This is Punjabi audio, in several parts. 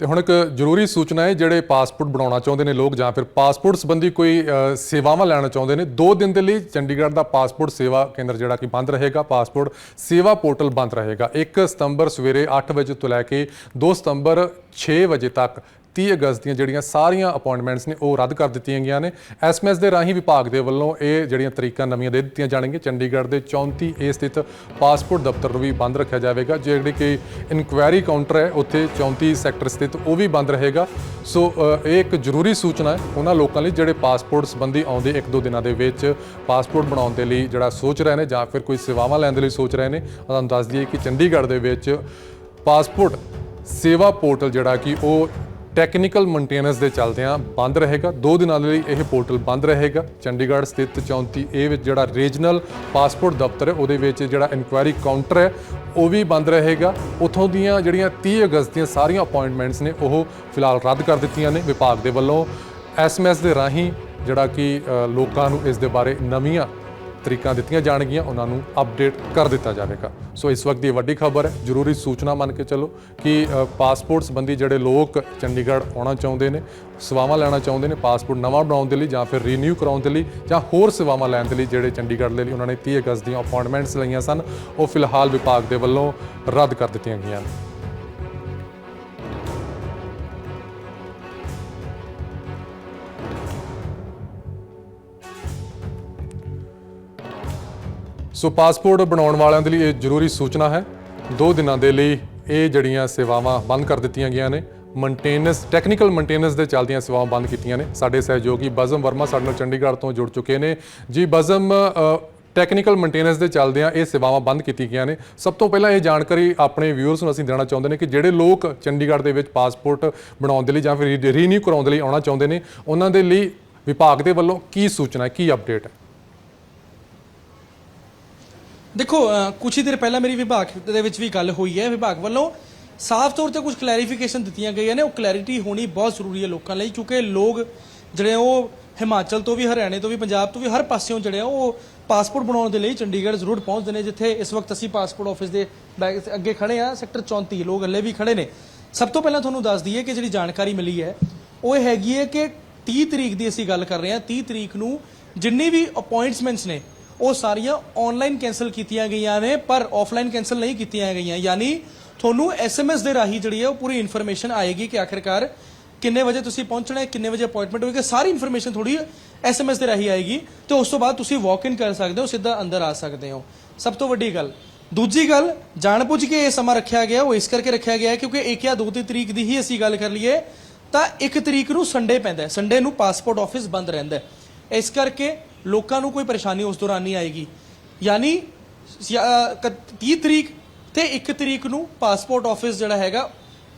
ਤੇ ਹੁਣ ਇੱਕ ਜ਼ਰੂਰੀ ਸੂਚਨਾ ਹੈ, ਜਿਹੜੇ ਪਾਸਪੋਰਟ ਬਣਾਉਣਾ ਚਾਹੁੰਦੇ ਨੇ ਲੋਕ ਜਾਂ ਫਿਰ ਪਾਸਪੋਰਟ ਸੰਬੰਧੀ ਕੋਈ ਸੇਵਾਵਾਂ ਲੈਣਾ ਚਾਹੁੰਦੇ ਨੇ 2 ਦਿਨ ਦੇ ਲਈ ਚੰਡੀਗੜ੍ਹ ਦਾ ਪਾਸਪੋਰਟ ਸੇਵਾ ਕੇਂਦਰ ਜਿਹੜਾ ਕਿ ਬੰਦ ਰਹੇਗਾ, ਪਾਸਪੋਰਟ ਸੇਵਾ ਪੋਰਟਲ ਬੰਦ ਰਹੇਗਾ। 1 ਸਤੰਬਰ ਸਵੇਰੇ 8 ਵਜੇ ਤੋਂ ਲੈ ਕੇ 2 ਸਤੰਬਰ 6 ਵਜੇ ਤੱਕ 30 ਅਗਸਤ ਦੀਆਂ ਜਿਹੜੀਆਂ ਸਾਰੀਆਂ ਅਪਾਇੰਟਮੈਂਟਸ ਨੇ, ਉਹ ਰੱਦ ਕਰ ਦਿੱਤੀਆਂ ਗਈਆਂ ਨੇ। ਐਸਐਮਐਸ ਦੇ ਰਾਹੀਂ ਵਿਭਾਗ ਦੇ ਵੱਲੋਂ ਇਹ ਜਿਹੜੀਆਂ ਤਰੀਕਾਂ ਨਵੀਆਂ ਦੇ ਦਿੱਤੀਆਂ ਜਾਣਗੀਆਂ। ਚੰਡੀਗੜ੍ਹ ਦੇ 34 ਏ ਸਥਿਤ ਪਾਸਪੋਰਟ ਦਫ਼ਤਰ ਨੂੰ ਵੀ ਬੰਦ ਰੱਖਿਆ ਜਾਵੇਗਾ। ਜਿਹੜੇ ਕਿ ਇਨਕੁਆਇਰੀ ਕਾਊਂਟਰ ਹੈ, ਉੱਥੇ 34 ਸੈਕਟਰ ਸਥਿਤ ਉਹ ਵੀ ਬੰਦ ਰਹੇਗਾ। ਸੋ ਇਹ ਇੱਕ ਜ਼ਰੂਰੀ ਸੂਚਨਾ ਹੈ। ਉਹਨਾਂ ਲੋਕਾਂ ਲਈ ਜਿਹੜੇ ਪਾਸਪੋਰਟ ਸੰਬੰਧੀ ਆਉਂਦੇ ਇੱਕ ਦੋ ਦਿਨਾਂ ਦੇ ਵਿੱਚ ਪਾਸਪੋਰਟ ਬਣਾਉਣ ਦੇ ਲਈ ਜਿਹੜਾ ਸੋਚ ਰਹੇ ਨੇ ਜਾਂ ਫਿਰ ਕੋਈ ਸੇਵਾਵਾਂ ਲੈਣ ਦੇ ਲਈ ਸੋਚ ਰਹੇ ਨੇ ਤੁਹਾਨੂੰ ਦੱਸ ਦਈਏ ਕਿ ਚੰਡੀਗੜ੍ਹ ਦੇ ਵਿੱਚ ਪਾਸਪੋਰਟ ਸੇਵਾ ਪੋਰਟਲ ਜਿਹੜਾ ਕਿ ਉਹ ਟੈਕਨੀਕਲ ਮੇਨਟੇਨੈਂਸ ਦੇ ਚੱਲਦਿਆਂ ਬੰਦ ਰਹੇਗਾ। ਦੋ ਦਿਨਾਂ ਦੇ ਲਈ ਇਹ ਪੋਰਟਲ ਬੰਦ ਰਹੇਗਾ। ਚੰਡੀਗੜ੍ਹ ਸਥਿਤ 34 ਏ ਵਿੱਚ ਜਿਹੜਾ ਰੀਜਨਲ ਪਾਸਪੋਰਟ ਦਫ਼ਤਰ ਹੈ, ਉਹਦੇ ਵਿੱਚ ਜਿਹੜਾ ਇਨਕੁਆਇਰੀ ਕਾਊਂਟਰ ਹੈ, ਉਹ ਵੀ ਬੰਦ ਰਹੇਗਾ। ਉਥੋਂ ਦੀਆਂ ਜਿਹੜੀਆਂ 30 ਅਗਸਤ ਦੀਆਂ ਸਾਰੀਆਂ ਅਪਾਇੰਟਮੈਂਟਸ ਨੇ, ਉਹ ਫਿਲਹਾਲ ਰੱਦ ਕਰ ਦਿੱਤੀਆਂ ਨੇ ਵਿਭਾਗ ਦੇ ਵੱਲੋਂ। ਐਸਐਮਐਸ ਦੇ ਰਾਹੀਂ ਜਿਹੜਾ ਕਿ ਲੋਕਾਂ ਨੂੰ ਇਸ ਦੇ ਬਾਰੇ ਨਵੀਆਂ ਤਰੀਕਾਂ ਦਿੱਤੀਆਂ ਜਾਣਗੀਆਂ, ਉਹਨਾਂ ਨੂੰ ਅਪਡੇਟ ਕਰ ਦਿੱਤਾ ਜਾਵੇਗਾ। ਸੋ ਇਸ ਵਕਤ ਦੀ ਵੱਡੀ ਖਬਰ ਹੈ, ਜ਼ਰੂਰੀ ਸੂਚਨਾ ਮੰਨ ਕੇ ਚੱਲੋ ਕਿ ਪਾਸਪੋਰਟ ਸੰਬੰਧੀ ਜਿਹੜੇ ਲੋਕ ਚੰਡੀਗੜ੍ਹ ਆਉਣਾ ਚਾਹੁੰਦੇ ਨੇ, ਸੇਵਾਵਾਂ ਲੈਣਾ ਚਾਹੁੰਦੇ ਨੇ ਪਾਸਪੋਰਟ ਨਵਾਂ ਬਣਾਉਣ ਦੇ ਲਈ ਜਾਂ ਫਿਰ ਰੀਨਿਊ ਕਰਾਉਣ ਦੇ ਲਈ ਜਾਂ ਹੋਰ ਸੇਵਾਵਾਂ ਲੈਣ ਦੇ ਲਈ ਜਿਹੜੇ ਚੰਡੀਗੜ੍ਹ ਦੇ ਲਈ ਉਹਨਾਂ ਨੇ 30 ਅਗਸਤ ਦੀਆਂ ਅਪਾਇੰਟਮੈਂਟਸ ਲਈਆਂ ਸਨ, ਉਹ ਫਿਲਹਾਲ ਵਿਭਾਗ ਦੇ ਵੱਲੋਂ ਰੱਦ ਕਰ ਦਿੱਤੀਆਂ ਗਈਆਂ ਨੇ। ਸੋ ਪਾਸਪੋਰਟ ਬਣਾਉਣ ਵਾਲਿਆਂ ਦੇ ਲਈ ਇਹ ਜ਼ਰੂਰੀ ਸੂਚਨਾ ਹੈ। ਦੋ ਦਿਨਾਂ ਦੇ ਲਈ ਇਹ ਜਿਹੜੀਆਂ ਸੇਵਾਵਾਂ ਬੰਦ ਕਰ ਦਿੱਤੀਆਂ ਗਈਆਂ ਨੇ ਮੇਨਟੇਨੈਂਸ ਟੈਕਨੀਕਲ ਮੇਨਟੇਨੈਂਸ ਦੇ ਚੱਲਦੀਆਂ ਸੇਵਾਵਾਂ ਬੰਦ ਕੀਤੀਆਂ ਨੇ। ਸਾਡੇ ਸਹਿਯੋਗੀ ਬਜ਼ਮ ਵਰਮਾ ਸਾਡੇ ਨਾਲ ਚੰਡੀਗੜ੍ਹ ਤੋਂ ਜੁੜ ਚੁੱਕੇ ਨੇ। ਜੀ ਬਜ਼ਮ ਟੈਕਨੀਕਲ ਮੇਨਟੇਨੈਂਸ ਦੇ ਚੱਲਦਿਆਂ ਇਹ ਸੇਵਾਵਾਂ ਬੰਦ ਕੀਤੀਆਂ ਗਈਆਂ ਨੇ। ਸਭ ਤੋਂ ਪਹਿਲਾਂ ਇਹ ਜਾਣਕਾਰੀ ਆਪਣੇ ਵਿਊਅਰਸ ਨੂੰ ਅਸੀਂ ਦੇਣਾ ਚਾਹੁੰਦੇ ਨੇ ਕਿ ਜਿਹੜੇ ਲੋਕ ਚੰਡੀਗੜ੍ਹ ਦੇ ਵਿੱਚ ਪਾਸਪੋਰਟ ਬਣਾਉਣ ਦੇ ਲਈ ਜਾਂ ਫਿਰ ਰੀਨਿਊ ਕਰਾਉਣ ਦੇ ਲਈ ਆਉਣਾ ਚਾਹੁੰਦੇ ਨੇ, ਉਹਨਾਂ ਦੇ ਲਈ ਵਿਭਾਗ ਦੇ ਵੱਲੋਂ ਕੀ ਸੂਚਨਾ ਕੀ ਅਪਡੇਟ ਹੈ? ਦੇਖੋ ਅ, ਕੁਛ ਹੀ ਦੇਰ ਪਹਿਲਾਂ ਮੇਰੀ ਵਿਭਾਗ ਦੇ ਵਿੱਚ ਵੀ ਗੱਲ ਹੋਈ ਹੈ। ਵਿਭਾਗ ਵੱਲੋਂ ਸਾਫ਼ ਤੌਰ ਤੇ ਕੁਝ ਕਲੈਰੀਫਿਕੇਸ਼ਨ ਦਿੱਤੀਆਂ ਗਈਆਂ ਨੇ। ਉਹ ਕਲੈਰਿਟੀ ਹੋਣੀ ਬਹੁਤ ਜ਼ਰੂਰੀ ਹੈ ਲੋਕਾਂ ਲਈ ਕਿਉਂਕਿ ਲੋਕ ਜਿਹੜੇ ਉਹ ਹਿਮਾਚਲ ਤੋਂ ਵੀ ਹਰਿਆਣੇ ਤੋਂ ਵੀ ਪੰਜਾਬ ਤੋਂ ਵੀ ਹਰ ਪਾਸਿਓਂ ਜਿਹੜੇ ਆ ਉਹ ਪਾਸਪੋਰਟ ਬਣਾਉਣ ਦੇ ਲਈ ਚੰਡੀਗੜ੍ਹ ਜ਼ਰੂਰ ਪਹੁੰਚਦੇ ਨੇ ਜਿੱਥੇ ਇਸ ਵਕਤ ਅਸੀਂ ਪਾਸਪੋਰਟ ਆਫਿਸ ਦੇ ਬੈਕ- ਅੱਗੇ ਖੜੇ ਆ। ਸੈਕਟਰ 34 ਲੋਕ ਹੱਲੇ ਵੀ ਖੜੇ ਨੇ। ਸਭ ਤੋਂ ਪਹਿਲਾਂ ਤੁਹਾਨੂੰ ਦੱਸ ਦਈਏ ਕਿ ਜਿਹੜੀ ਜਾਣਕਾਰੀ ਮਿਲੀ ਹੈ ਉਹ ਇਹ ਹੈਗੀ ਹੈ ਕਿ 30 ਤਰੀਕ ਦੀ ਅਸੀਂ ਗੱਲ ਕਰ ਰਹੇ ਹਾਂ। 30 ਤਰੀਕ ਨੂੰ ਜਿੰਨੀ ਵੀ ਅਪਾਇੰਟਮੈਂਟਸ ਨੇ ਉਹ ਸਾਰੀਆਂ ਆਨਲਾਈਨ ਕੈਨਸਲ ਕੀਤੀਆਂ ਗਈਆਂ ਨੇ, ਪਰ ਆਫਲਾਈਨ ਕੈਨਸਲ ਨਹੀਂ ਕੀਤੀਆਂ ਗਈਆਂ। ਯਾਨੀ ਤੁਹਾਨੂੰ ਐਸਐਮਐਸ ਦੇ ਰਾਹੀਂ ਜਿਹੜੀ ਹੈ ਉਹ ਪੂਰੀ ਇਨਫੋਰਮੇਸ਼ਨ ਆਏਗੀ ਕਿ ਆਖਿਰਕਾਰ ਕਿੰਨੇ ਵਜੇ ਤੁਸੀਂ ਪਹੁੰਚਣਾ ਹੈ, ਕਿੰਨੇ ਵਜੇ ਅਪਾਇੰਟਮੈਂਟ ਹੋਏਗੀ, ਸਾਰੀ ਇਨਫੋਰਮੇਸ਼ਨ ਥੋੜੀ ਐਸਐਮਐਸ ਦੇ ਰਾਹੀਂ ਆਏਗੀ। ਤੇ ਉਸ ਤੋਂ ਬਾਅਦ ਤੁਸੀਂ ਵਾਕ ਇਨ ਕਰ ਸਕਦੇ ਹੋ, ਸਿੱਧਾ ਅੰਦਰ ਆ ਸਕਦੇ ਹੋ। ਸਭ ਤੋਂ ਵੱਡੀ ਗੱਲ। ਦੂਜੀ ਗੱਲ, ਜਾਣਬੁੱਝ ਕੇ ਇਹ ਸਮਾਂ ਰੱਖਿਆ ਗਿਆ, ਉਹ ਇਸ ਕਰਕੇ ਰੱਖਿਆ ਗਿਆ ਕਿਉਂਕਿ ਇੱਕ ਜਾਂ ਦੋ 2 ਤਰੀਕ ਦੀ ਹੀ ਅਸੀਂ ਗੱਲ ਕਰ ਲਈਏ, ਤਾਂ ਇੱਕ ਤਰੀਕ ਨੂੰ ਸੰਡੇ ਪੈਂਦਾ ਸੰਡੇ ਨੂੰ ਪਾਸਪੋਰਟ ਆਫਿਸ ਬੰਦ ਰਹਿੰਦਾ ਇਸ ਕਰਕੇ ਲੋਕਾਂ ਨੂੰ ਕੋਈ ਪਰੇਸ਼ਾਨੀ ਉਸ ਦੌਰਾਨ ਨਹੀਂ ਆਏਗੀ। ਯਾਨੀ 30 ਤਰੀਕ ਤੇ 1 ਤਰੀਕ ਨੂੰ ਪਾਸਪੋਰਟ ਆਫਿਸ ਜਿਹੜਾ ਹੈਗਾ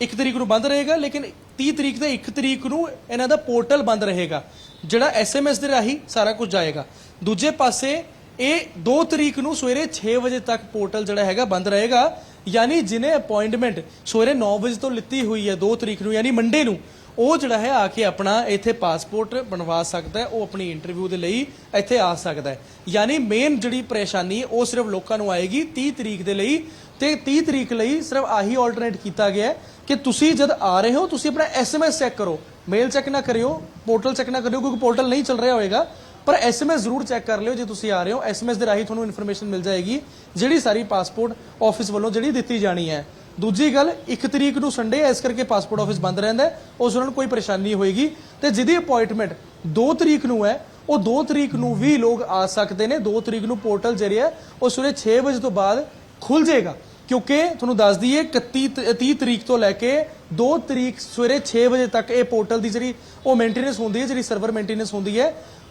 1 ਤਰੀਕ ਨੂੰ ਬੰਦ ਰਹੇਗਾ, ਲੇਕਿਨ 30 ਤਰੀਕ ਤੇ 1 ਤਰੀਕ ਨੂੰ ਇਹਨਾਂ ਦਾ ਪੋਰਟਲ ਬੰਦ ਰਹੇਗਾ, ਜਿਹੜਾ ਐਸਐਮਐਸ ਦੇ ਰਾਹੀਂ ਸਾਰਾ ਕੁਝ ਜਾਏਗਾ। ਦੂਜੇ ਪਾਸੇ, ਇਹ 2 ਤਰੀਕ ਨੂੰ ਸਵੇਰੇ 6 ਵਜੇ ਤੱਕ ਪੋਰਟਲ ਜਿਹੜਾ ਹੈਗਾ ਬੰਦ ਰਹੇਗਾ। ਯਾਨੀ, ਜਿਨੇ ਅਪਾਇੰਟਮੈਂਟ ਸਵੇਰੇ 9 ਵਜੇ ਤੋਂ ਲਿੱਤੀ ਹੋਈ ਹੈ 2 ਤਰੀਕ ਨੂੰ, ਯਾਨੀ ਮੰਡੇ ਨੂੰ ਉਹ ਜਿਹੜਾ ਹੈ, ਆ ਕੇ ਆਪਣਾ ਇੱਥੇ ਪਾਸਪੋਰਟ ਬਣਵਾ ਸਕਦਾ ਹੈ, ਉਹ ਆਪਣੀ ਇੰਟਰਵਿਊ ਦੇ ਲਈ ਇੱਥੇ ਆ ਸਕਦਾ ਹੈ। ਯਾਨੀ ਮੇਨ ਜਿਹੜੀ ਪਰੇਸ਼ਾਨੀ, ਉਹ ਸਿਰਫ ਲੋਕਾਂ ਨੂੰ ਆਏਗੀ 30 ਤਰੀਕ ਦੇ ਲਈ ਤੇ 30 ਤਰੀਕ ਲਈ ਸਿਰਫ ਆਹੀ ਆਲਟਰਨੇਟ ਕੀਤਾ ਗਿਆ ਕਿ ਤੁਸੀਂ ਜਦ ਆ ਰਹੇ ਹੋ, ਤੁਸੀਂ ਆਪਣਾ ਐਸਐਮਐਸ ਚੈੱਕ ਕਰੋ। ਮੇਲ ਚੈੱਕ ਨਾ ਕਰਿਓ ਪੋਰਟਲ ਚੈੱਕ ਨਾ ਕਰਿਓ, ਕਿਉਂਕਿ ਪੋਰਟਲ ਨਹੀਂ ਚੱਲ ਰਿਹਾ ਹੋਏਗਾ। ਪਰ ਐਸਐਮਐਸ ਜ਼ਰੂਰ ਚੈੱਕ ਕਰ ਲਿਓ ਜੇ ਤੁਸੀਂ ਆ ਰਹੇ ਹੋ। ਐਸਐਮਐਸ ਦੇ ਰਾਹੀਂ ਤੁਹਾਨੂੰ ਇਨਫੋਰਮੇਸ਼ਨ ਮਿਲ ਜਾਏਗੀ, ਜਿਹੜੀ ਸਾਰੀ ਪਾਸਪੋਰਟ ਆਫਿਸ ਵੱਲੋਂ ਜਿਹੜੀ ਦਿੱਤੀ ਜਾਣੀ ਹੈ। ਦੂਜੀ ਗੱਲ 1 ਤਰੀਕ ਨੂੰ ਸੰਡੇ ਹੈ ਇਸ ਕਰਕੇ ਪਾਸਪੋਰਟ ਆਫਿਸ ਬੰਦ ਰਹਿੰਦਾ ਹੈ, ਉਸ ਦੌਰਾਨ ਕੋਈ ਪਰੇਸ਼ਾਨੀ ਹੋਏਗੀ। ਤੇ ਜਿਹਦੀ ਅਪਾਇੰਟਮੈਂਟ 2 ਤਰੀਕ ਨੂੰ ਹੈ, ਉਹ 2 ਤਰੀਕ ਨੂੰ ਵੀ ਲੋਕ ਆ ਸਕਦੇ ਨੇ 2 ਤਰੀਕ ਨੂੰ ਪੋਰਟਲ ਜਿਹੜਾ ਹੈ, ਉਹ ਸਵੇਰੇ 6 ਵਜੇ ਤੋਂ ਬਾਅਦ ਖੁੱਲ ਜਾਏਗਾ। ਕਿਉਂਕਿ ਤੁਹਾਨੂੰ ਦੱਸ ਦਈਏ 31 ਤ- 30 ਤਰੀਕ ਤੋਂ ਲੈ ਕੇ 2 ਤਰੀਕ ਸਵੇਰੇ 6 ਵਜੇ ਤੱਕ ਇਹ ਪੋਰਟਲ ਦੀ ਜਿਹੜੀ ਉਹ ਮੇਨਟੇਨੈਂਸ ਹੁੰਦੀ ਹੈ, ਜਿਹੜੀ ਸਰਵਰ ਮੇਨਟੇਨੈਂਸ ਹੁੰਦੀ ਹੈ,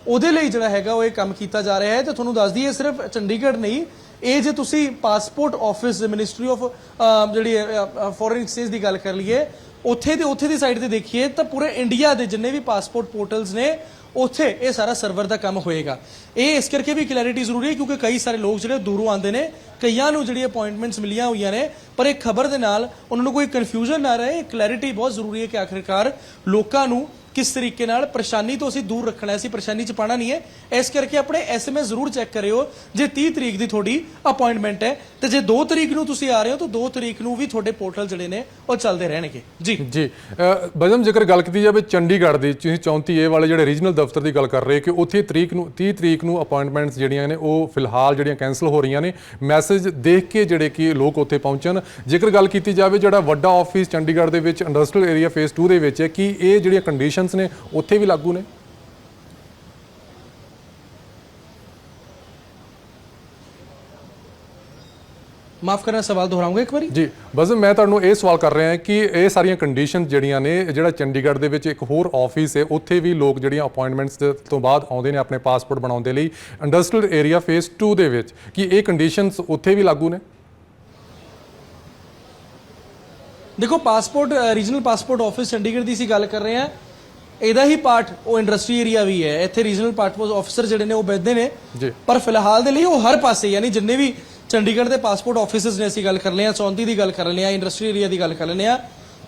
ਉਹਦੇ ਲਈ ਜਿਹੜਾ ਹੈਗਾ ਉਹ ਇਹ ਕੰਮ ਕੀਤਾ ਜਾ ਰਿਹਾ ਹੈ। ਤੇ ਤੁਹਾਨੂੰ ਦੱਸ ਦਈਏ ਸਿਰਫ ਚੰਡੀਗੜ੍ਹ ਨਹੀਂ, ਇਹ ਜੇ ਤੁਸੀਂ ਪਾਸਪੋਰਟ ਆਫਿਸ ਮਿਨਿਸਟਰੀ ਆਫ ਜਿਹੜੀ ਫੋਰਨ ਐਕਸਚੇਂਜ ਦੀ ਗੱਲ ਕਰ ਲਈਏ, ਉੱਥੇ ਦੇ, ਉੱਥੇ ਦੀ ਸਾਈਡ ਤੇ ਦੇਖੀਏ ਤਾਂ ਪੂਰੇ ਇੰਡੀਆ ਦੇ ਜਿੰਨੇ ਵੀ ਪਾਸਪੋਰਟ ਪੋਰਟਲਸ ਨੇ ਉੱਥੇ ਇਹ ਸਾਰਾ ਸਰਵਰ ਦਾ ਕੰਮ ਹੋਏਗਾ। ਇਹ ਇਸ ਕਰਕੇ ਵੀ ਕਲੈਰਿਟੀ ਜ਼ਰੂਰੀ ਹੈ ਕਿਉਂਕਿ ਕਈ ਸਾਰੇ ਲੋਕ ਜਿਹੜੇ ਦੂਰੋਂ ਆਉਂਦੇ ਨੇ, ਕਈਆਂ ਨੂੰ ਜਿਹੜੀ ਅਪਾਇੰਟਮੈਂਟਸ ਮਿਲੀਆਂ ਹੋਈਆਂ ਨੇ, ਪਰ ਇਹ ਖਬਰ ਦੇ ਨਾਲ ਉਹਨਾਂ ਨੂੰ ਕੋਈ ਕਨਫਿਊਜ਼ਨ ਨਾ ਰਹੇ ਕਲੈਰਿਟੀ ਬਹੁਤ ਜ਼ਰੂਰੀ ਹੈ ਕਿ ਆਖਿਰਕਾਰ ਲੋਕਾਂ ਨੂੰ ਕਿਸ ਤਰੀਕੇ ਨਾਲ ਪਰੇਸ਼ਾਨੀ ਤੋਂ ਅਸੀਂ ਦੂਰ ਰੱਖਣਾ ਹੈ? ਅਸੀਂ ਪਰੇਸ਼ਾਨੀ ਚ ਪਾਣਾ ਨਹੀਂ ਹੈ। ਇਸ ਕਰਕੇ ਆਪਣੇ ਐਸਐਮਐਸ ਜ਼ਰੂਰ ਚੈੱਕ ਕਰਿਓ। ਜੇ 30 ਤਰੀਕ ਦੀ ਤੁਹਾਡੀ ਅਪਾਇੰਟਮੈਂਟ ਹੈ ਤੇ ਜੇ 2 ਤਰੀਕ ਨੂੰ ਤੁਸੀਂ ਆ ਰਹੇ ਹੋ ਤਾਂ 2 ਤਰੀਕ ਨੂੰ ਵੀ ਤੁਹਾਡੇ ਪੋਰਟਲ ਜਿਹੜੇ ਨੇ ਉਹ ਚੱਲਦੇ ਰਹਿਣਗੇ। ਜੀ। ਜੀ। ਅ, ਬਜਮ ਜੇਕਰ ਗੱਲ ਕੀਤੀ ਜਾਵੇ ਚੰਡੀਗੜ੍ਹ ਦੀ ਤੁਸੀਂ 34 ਏ ਵਾਲੇ ਜਿਹੜੇ ਰੀਜਨਲ ਦਫ਼ਤਰ ਦੀ ਗੱਲ ਕਰ ਰਹੇ ਕਿ ਉੱਥੇ ਤਰੀਕ ਨੂੰ 30 ਤਰੀਕ ਨੂੰ ਅਪਾਇੰਟਮੈਂਟਸ ਜਿਹੜੀਆਂ ਨੇ ਉਹ ਫਿਲਹਾਲ ਜਿਹੜੀਆਂ ਕੈਨਸਲ ਹੋ ਰਹੀਆਂ ਨੇ। ਮੈਸੇਜ ਦੇਖ ਕੇ ਜਿਹੜੇ ਕਿ ਲੋਕ ਉੱਥੇ ਪਹੁੰਚਣ। ਜੇਕਰ ਗੱਲ ਕੀਤੀ ਜਾਵੇ ਜਿਹੜਾ ਵੱਡਾ ਆਫਿਸ ਚੰਡੀਗੜ੍ਹ ਦੇ ਵਿੱਚ ਇੰਡਸਟਰੀਅਲ ਏਰੀਆ ਫੇਸ 2 ਦੇ ਵਿੱਚ ਹੈ ਕਿ ਇਹ ਜਿਹੜੀਆਂ ਕੰਡੀਸ਼ਨ ਕੰਡੀਸ਼ਨਸ ਨੇ ਉੱਥੇ ਵੀ ਲਾਗੂ ਨੇ। ਮਾਫ ਕਰਨਾ ਸਵਾਲ ਦੁਹਰਾਉਂਗਾ ਇੱਕ ਵਾਰੀ? ਜੀ ਬਸ ਮੈਂ ਤੁਹਾਨੂੰ ਇਹ ਸਵਾਲ ਕਰ ਰਿਹਾ ਹਾਂ ਕਿ ਇਹ ਸਾਰੀਆਂ ਕੰਡੀਸ਼ਨ ਜਿਹੜੀਆਂ ਨੇ ਜਿਹੜਾ ਚੰਡੀਗੜ੍ਹ ਦੇ ਵਿੱਚ ਇੱਕ ਹੋਰ ਆਫਿਸ ਹੈ ਉੱਥੇ ਵੀ ਲੋਕ ਜਿਹੜੀਆਂ ਅਪਾਇੰਟਮੈਂਟਸ ਤੋਂ ਬਾਅਦ ਆਉਂਦੇ ਨੇ ਆਪਣੇ ਪਾਸਪੋਰਟ ਬਣਾਉਣ ਦੇ ਲਈ। ਇੰਡਸਟਰੀਅਲ ਏਰੀਆ ਫੇਸ 2 ਦੇ ਵਿੱਚ ਕਿ ਇਹ ਕੰਡੀਸ਼ਨਸ ਉੱਥੇ ਵੀ ਲਾਗੂ ਨੇ? ਦੇਖੋ passport regional passport office Chandigarh ਦੀ ਸੀ ਗੱਲ ਕਰ ਰਹੇ ਹਾਂ। ਇਹਦਾ ਹੀ ਪਾਰਟ ਉਹ ਇੰਡਸਟਰੀ ਏਰੀਆ ਵੀ ਹੈ। ਇੱਥੇ ਰੀਜਨਲ ਪਾਸਪੋਰਟ ਆਫਿਸਰ ਜਿਹੜੇ ਨੇ ਉਹ ਬੈਠਦੇ ਨੇ। ਜੀ। ਪਰ ਫਿਲਹਾਲ ਦੇ ਲਈ ਉਹ ਹਰ ਪਾਸੇ ਯਾਨੀ ਜਿੰਨੇ ਵੀ ਚੰਡੀਗੜ੍ਹ ਦੇ ਪਾਸਪੋਰਟ ਆਫਿਸਸ ਨੇ ਅਸੀਂ ਗੱਲ ਕਰ ਲਿਆ 34 ਦੀ ਗੱਲ ਕਰ ਲਿਆ ਇੰਡਸਟਰੀ ਏਰੀਆ ਦੀ ਗੱਲ ਕਰ ਲੈਂਦੇ ਆ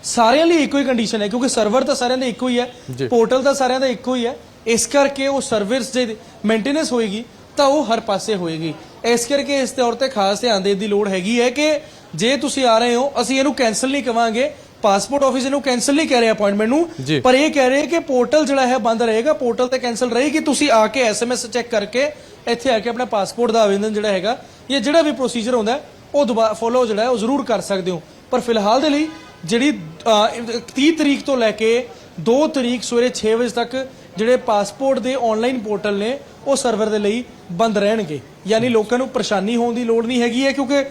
ਸਾਰਿਆਂ ਲਈ ਇੱਕੋ ਹੀ ਕੰਡੀਸ਼ਨ ਹੈ ਕਿਉਂਕਿ ਸਰਵਰ ਤਾਂ ਸਾਰਿਆਂ ਦਾ ਇੱਕੋ ਹੀ ਹੈ। ਪੋਰਟਲ ਤਾਂ ਸਾਰਿਆਂ ਦਾ ਇੱਕੋ ਹੀ ਹੈ। ਇਸ ਕਰਕੇ ਉਹ ਸਰਵਿਸ ਜੇ ਮੇਨਟੇਨੈਂਸ ਹੋਏਗੀ ਤਾਂ ਉਹ ਹਰ ਪਾਸੇ ਹੋਏਗੀ। ਇਸ ਕਰਕੇ ਇਸ ਤੌਰ ਤੇ ਖਾਸ ਧਿਆਨ ਦੇਣ ਦੀ ਲੋੜ ਹੈਗੀ ਹੈ ਕਿ ਜੇ ਤੁਸੀਂ ਆ ਰਹੇ ਹੋ ਅਸੀਂ ਇਹਨੂੰ ਕੈਨਸਲ ਨਹੀਂ ਕਵਾਂਗੇ। ਪਾਸਪੋਰਟ ਆਫਿਸ ਇਹਨੂੰ ਕੈਨਸਲ ਨਹੀਂ ਕਹਿ ਰਹੇ ਅਪਾਇੰਟਮੈਂਟ। ਨੂੰ। ਪਰ ਇਹ ਕਹਿ ਰਹੇ ਕਿ ਪੋਰਟਲ ਜਿਹੜਾ ਹੈ ਬੰਦ ਰਹੇਗਾ। ਪੋਰਟਲ ਤੇ ਕੈਨਸਲ ਰਹੇਗੀ। ਤੁਸੀਂ ਆ ਕੇ ਐਸਐਮਐਸ ਚੈੱਕ ਕਰਕੇ ਇੱਥੇ ਆ ਕੇ ਆਪਣਾ ਪਾਸਪੋਰਟ ਦਾ ਆਵੇਦਨ ਜਿਹੜਾ ਹੈਗਾ ਜਾਂ ਜਿਹੜਾ ਵੀ ਪ੍ਰੋਸੀਜਰ ਹੁੰਦਾ ਉਹ ਦੁਬਾਰਾ ਫੋਲੋ ਜਿਹੜਾ ਹੈ ਉਹ ਜ਼ਰੂਰ ਕਰ ਸਕਦੇ ਹੋ। ਪਰ ਫਿਲਹਾਲ ਦੇ ਲਈ ਜਿਹੜੀ ਅਹ, 30 ਤਰੀਕ ਤੋਂ ਲੈ ਕੇ 2 ਤਰੀਕ ਸਵੇਰੇ 6 ਵਜੇ ਤੱਕ ਜਿਹੜੇ ਪਾਸਪੋਰਟ ਦੇ ਆਨਲਾਈਨ ਪੋਰਟਲ ਨੇ, ਉਹ ਸਰਵਰ ਦੇ ਲਈ ਬੰਦ ਰਹਿਣਗੇ। ਯਾਨੀ ਲੋਕਾਂ ਨੂੰ ਪਰੇਸ਼ਾਨੀ ਹੋਣ ਦੀ ਲੋੜ ਨਹੀਂ ਹੈਗੀ ਹੈ, ਕਿਉਂਕਿ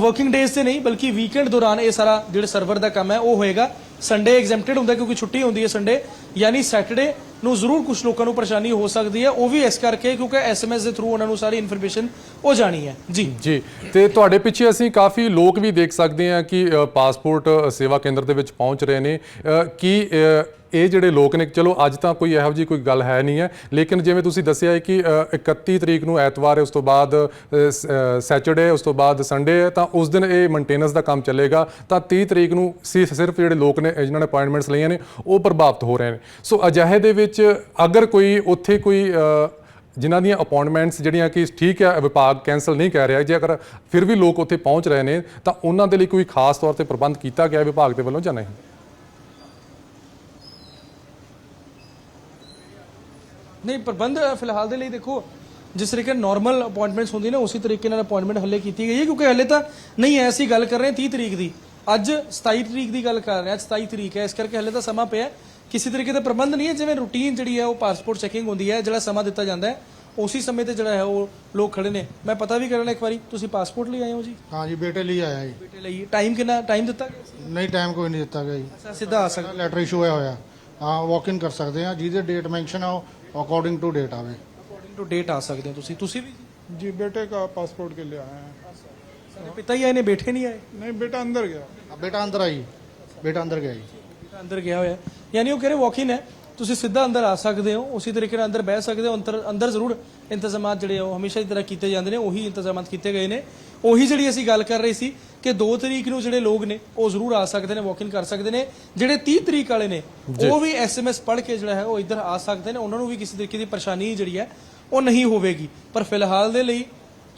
ਵਰਕਿੰਗ ਡੇਜ਼ ਤੇ ਨਹੀਂ, ਬਲਕਿ ਵੀਕਐਂਡ ਦੌਰਾਨ ਇਹ ਸਾਰਾ ਜਿਹੜਾ ਸਰਵਰ ਦਾ ਕੰਮ ਹੈ, ਉਹ ਹੋਏਗਾ। ਸੰਡੇ ਐਗਜ਼ੈਂਪਟਡ ਹੁੰਦਾ, ਕਿਉਂਕਿ ਛੁੱਟੀ ਹੁੰਦੀ ਹੈ ਸੰਡੇ ਯਾਨੀ ਸੈਟਰਡੇ ਨੂੰ ਜ਼ਰੂਰ ਕੁਝ ਲੋਕਾਂ ਨੂੰ ਪਰੇਸ਼ਾਨੀ ਹੋ ਸਕਦੀ ਹੈ ਉਹ ਵੀ ਇਸ ਕਰਕੇ ਕਿਉਂਕਿ ਐਸਐਮਐਸ ਦੇ ਥਰੂ ਉਹਨਾਂ ਨੂੰ ਸਾਰੀ ਇਨਫੋਰਮੇਸ਼ਨ ਉਹ ਜਾਣੀ ਹੈ। ਜੀ। ਜੀ ਤੇ ਤੁਹਾਡੇ ਪਿੱਛੇ ਅਸੀਂ ਕਾਫੀ ਲੋਕ ਵੀ ਦੇਖ ਸਕਦੇ ਹਾਂ ਕਿ ਪਾਸਪੋਰਟ ਸੇਵਾ ਕੇਂਦਰ ਦੇ ਵਿੱਚ ਪਹੁੰਚ ਰਹੇ ਨੇ। ਅ, ਕੀ ਇਹ ਜਿਹੜੇ ਲੋਕ ਨੇ ਚਲੋ ਅੱਜ ਤਾਂ ਕੋਈ ਇਹੋ ਜੀ ਕੋਈ ਗੱਲ ਹੈ ਨਹੀਂ ਹੈ ਲੇਕਿਨ ਜਿਵੇਂ ਤੁਸੀਂ ਦੱਸਿਆ ਹੈ ਕਿ ਅ, 31 ਤਰੀਕ ਨੂੰ ਐਤਵਾਰ ਹੈ ਉਸ ਤੋਂ ਬਾਅਦ ਸੈਚਰਡੇ ਉਸ ਤੋਂ ਬਾਅਦ ਸੰਡੇ ਹੈ ਤਾਂ ਉਸ ਦਿਨ ਇਹ ਮੇਨਟੇਨੈਂਸ ਦਾ ਕੰਮ ਚੱਲੇਗਾ। ਤਾਂ 30 ਤਰੀਕ ਨੂੰ ਸਿ- ਸਿਰਫ ਜਿਹੜੇ ਲੋਕ ਨੇ ਜਿਨ੍ਹਾਂ ਨੇ ਅਪਾਇੰਟਮੈਂਟਸ ਲਈਆਂ ਨੇ ਉਹ ਪ੍ਰਭਾਵਿਤ ਹੋ ਰਹੇ ਨੇ। ਸੋ ਅਜਿਹੇ ਦੇ ਵਿੱਚ ਅਗਰ ਕੋਈ ਉੱਥੇ ਕੋਈ ਅ, ਜਿਨ੍ਹਾਂ ਦੀਆਂ ਅਪਾਇੰਟਮੈਂਟਸ ਜਿਹੜੀਆਂ ਕਿ ਠੀਕ ਹੈ ਵਿਭਾਗ ਕੈਨਸਲ ਨਹੀਂ ਕਰ ਰਿਹਾ ਜੇ ਅਗਰ ਫਿਰ ਵੀ ਲੋਕ ਉੱਥੇ ਪਹੁੰਚ ਰਹੇ ਨੇ ਤਾਂ ਉਹਨਾਂ ਦੇ ਲਈ ਕੋਈ ਖਾਸ ਤੌਰ ਤੇ ਪ੍ਰਬੰਧ ਕੀਤਾ ਗਿਆ ਵਿਭਾਗ ਦੇ ਵੱਲੋਂ ਜਾਂ ਨਹੀਂ? ਨਹੀਂ ਪ੍ਰਬੰਧ ਫਿਲਹਾਲ ਦੇ ਲਈ ਦੇਖੋ ਜਿਸ ਤਰੀਕੇ ਨਾਲ ਨਾਰਮਲ ਅਪਾਇੰਟਮੈਂਟਸ ਹੁੰਦੀ ਨੇ ਉਸੇ ਤਰੀਕੇ ਨਾਲ ਅਪਾਇੰਟਮੈਂਟ ਹੱਲੇ ਕੀਤੀ ਗਈ ਹੈ ਕਿਉਂਕਿ ਹੱਲੇ ਤਾਂ ਨਹੀਂ ਐਸੀ ਗੱਲ ਕਰ ਰਹੇ ਹਾਂ 30 ਤਰੀਕ ਦੀ। ਅੱਜ 27 ਤਰੀਕ ਦੀ ਗੱਲ ਕਰ ਰਿਹਾ 27 ਤਰੀਕ ਹੈ ਇਸ ਕਰਕੇ ਹਲੇ ਤਾਂ ਸਮਾਂ ਪਿਆ ਕਿਸੇ ਤਰੀਕੇ ਦਾ ਪ੍ਰਬੰਧ ਨਹੀਂ ਹੈ ਜਿਵੇਂ ਰੂਟੀਨ ਜਿਹੜੀ ਹੈ ਉਹ ਪਾਸਪੋਰਟ ਚੈਕਿੰਗ ਹੁੰਦੀ ਹੈ ਜਿਹੜਾ ਸਮਾਂ ਦਿੱਤਾ ਜਾਂਦਾ ਹੈ ਉਸੇ ਸਮੇਂ ਤੇ ਜਿਹੜਾ ਹੈ ਉਹ ਲੋਕ ਖੜੇ ਨੇ। ਮੈਂ ਪਤਾ ਵੀ ਕਰਨਾ ਇੱਕ ਵਾਰੀ ਤੁਸੀਂ ਪਾਸਪੋਰਟ ਲਈ ਆਏ ਹੋ ਜੀ? ਹਾਂ ਜੀ ਬੇਟੇ ਲਈ ਆਇਆ ਜੀ। ਬੇਟੇ ਲਈ ਟਾਈਮ ਕਿੰਨਾ ਟਾਈਮ ਦਿੱਤਾ ਗਿਆ ਨਹੀਂ ਟਾਈਮ ਕੋਈ ਨਹੀਂ ਦਿੱਤਾ ਗਿਆ ਜੀ। ਅੱਛਾ ਸਿੱਧਾ ਆ ਸਕਦਾ। ਲੈਟਰ ਇਸ਼ੂ ਹੋਇਆ ਹੋਇਆ। ਹਾਂ ਵਾਕ ਇਨ ਕਰ ਸਕਦੇ ਆ ਜਿਹਦੇ ਡੇਟ ਮੈਂਸ਼ਨ ਆ ਉਹ ਅਕੋਰਡਿੰਗ ਟੂ ਡੇਟ ਆਵੇ। ਅਕੋਰਡਿੰਗ ਟੂ ਡੇਟ ਆ ਸਕਦੇ ਤੁਸੀਂ। ਤੁਸੀਂ ਵੀ ਜੀ? ਬੇਟੇ ਦਾ ਪਾਸਪੋਰਟ ਕੇ ਲਈ ਆਏ ਹਾਂ आए हैं ਸਾਡੇ ਪਿਤਾ ਹੀ ਆਏ ਨੇ ਬੈਠੇ ਨਹੀਂ ਆਏ नहीं बेटा अंदर गया ਆ ਬੇਟਾ ਅੰਦਰ ਆਈ ਬੇਟਾ ਅੰਦਰ ਗਿਆ ਜੀ ਬੇਟਾ ਅੰਦਰ ਗਿਆ ਹੋਇਆ ਹੈ। ਯਾਨੀ ਉਹ ਕਹ ਰਹੇ ਵਾਕ ਇਨ ਹੈ ਤੁਸੀਂ ਸਿੱਧਾ ਅੰਦਰ ਆ ਸਕਦੇ ਹੋ ਉਸੇ ਤਰੀਕੇ ਨਾਲ ਅੰਦਰ ਬਹਿ ਸਕਦੇ ਹੋ ਅੰਦਰ ਅੰਦਰ ਜ਼ਰੂਰ ਇੰਤਜ਼ਾਮਾਤ ਜਿਹੜੇ ਆ ਉਹ ਹਮੇਸ਼ਾ ਦੀ ਤਰ੍ਹਾਂ ਕੀਤੇ ਜਾਂਦੇ ਨੇ ਉਹੀ ਇੰਤਜ਼ਾਮਾਤ ਕੀਤੇ ਗਏ ਨੇ ਉਹੀ ਜਿਹੜੀ ਅਸੀਂ ਗੱਲ ਕਰ ਰਹੇ ਸੀ ਕਿ 2 ਤਰੀਕ ਨੂੰ ਜਿਹੜੇ ਲੋਕ ਨੇ ਉਹ ਜ਼ਰੂਰ ਆ ਸਕਦੇ ਨੇ ਵਾਕ ਇਨ ਕਰ ਸਕਦੇ ਨੇ ਜਿਹੜੇ 30 ਤਰੀਕ ਵਾਲੇ ਨੇ ਉਹ ਵੀ ਐਸਐਮਐਸ ਪੜ੍ਹ ਕੇ ਜਿਹੜਾ ਹੈ ਉਹ ਇੱਧਰ ਆ ਸਕਦੇ ਨੇ ਉਹਨਾਂ ਨੂੰ ਵੀ ਕਿਸੇ ਤਰੀਕੇ ਦੀ ਪਰੇਸ਼ਾਨੀ ਜਿਹੜੀ ਹੈ ਉਹ ਨਹੀਂ ਹੋਵੇਗੀ ਪਰ ਫਿਲਹਾਲ ਦੇ ਲਈ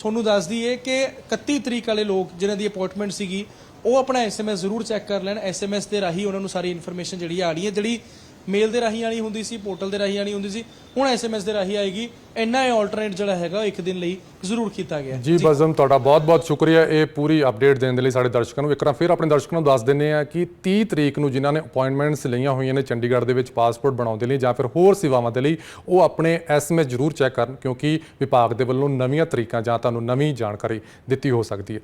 ਤੁਹਾਨੂੰ ਦੱਸ ਦਈਏ ਕਿ 31 ਤਰੀਕ ਵਾਲੇ ਲੋਕ ਜਿਨ੍ਹਾਂ ਦੀ ਅਪਾਇੰਟਮੈਂਟ ਸੀਗੀ, ਉਹ ਆਪਣਾ ਐਸਐਮਐਸ ਜ਼ਰੂਰ ਚੈੱਕ ਕਰ ਲੈਣ ਐਸਐਮਐਸ ਦੇ ਰਾਹੀਂ ਉਹਨਾਂ ਨੂੰ ਸਾਰੀ ਇਨਫੋਰਮੇਸ਼ਨ ਜਿਹੜੀ ਆ ਹੈ, ਜਿਹੜੀ ਮੇਲ ਦੇ ਰਾਹੀਂ ਆਣੀ ਹੁੰਦੀ ਸੀ ਪੋਰਟਲ ਦੇ ਰਾਹੀਂ ਆਣੀ ਹੁੰਦੀ ਸੀ ਹੁਣ ਐਸਐਮਐਸ ਦੇ ਰਾਹੀਂ ਆਏਗੀ। ਇੰਨਾ ਇਹ ਆਲਟਰਨੇਟ ਜਿਹੜਾ ਹੈਗਾ ਇੱਕ ਦਿਨ ਲਈ ਜ਼ਰੂਰ ਕੀਤਾ ਗਿਆ। ਜੀ ਬਜ਼ਮ ਤੁਹਾਡਾ ਬਹੁਤ-ਬਹੁਤ ਸ਼ੁਕਰੀਆ। ਇਹ ਪੂਰੀ ਅਪਡੇਟ ਦੇਣ ਦੇ ਲਈ ਸਾਡੇ ਦਰਸ਼ਕਾਂ ਨੂੰ। ਇੱਕ ਵਾਰ ਫਿਰ ਆਪਣੇ ਦਰਸ਼ਕਾਂ ਨੂੰ ਦੱਸ ਦਿੰਨੇ ਆ ਕਿ 30 ਤਰੀਕ ਨੂੰ ਜਿਨ੍ਹਾਂ ਨੇ ਅਪਾਇੰਟਮੈਂਟਸ ਲਈਆਂ ਹੋਈਆਂ ਨੇ ਚੰਡੀਗੜ੍ਹ ਦੇ ਵਿੱਚ ਪਾਸਪੋਰਟ ਬਣਾਉਣ ਦੇ ਲਈ ਜਾਂ ਫਿਰ ਹੋਰ ਸੇਵਾਵਾਂ ਦੇ ਲਈ ਉਹ ਆਪਣੇ ਐਸਐਮਐਸ ਜ਼ਰੂਰ ਚੈੱਕ ਕਰਨ ਕਿਉਂਕਿ ਵਿਭਾਗ ਦੇ ਵੱਲੋਂ ਨਵੀਆਂ ਤਰੀਕਾਂ ਜਾਂ ਤੁਹਾਨੂੰ ਨਵੀਂ ਜਾਣਕਾਰੀ ਦਿੱਤੀ ਹੋ ਸਕਦੀ ਹੈ।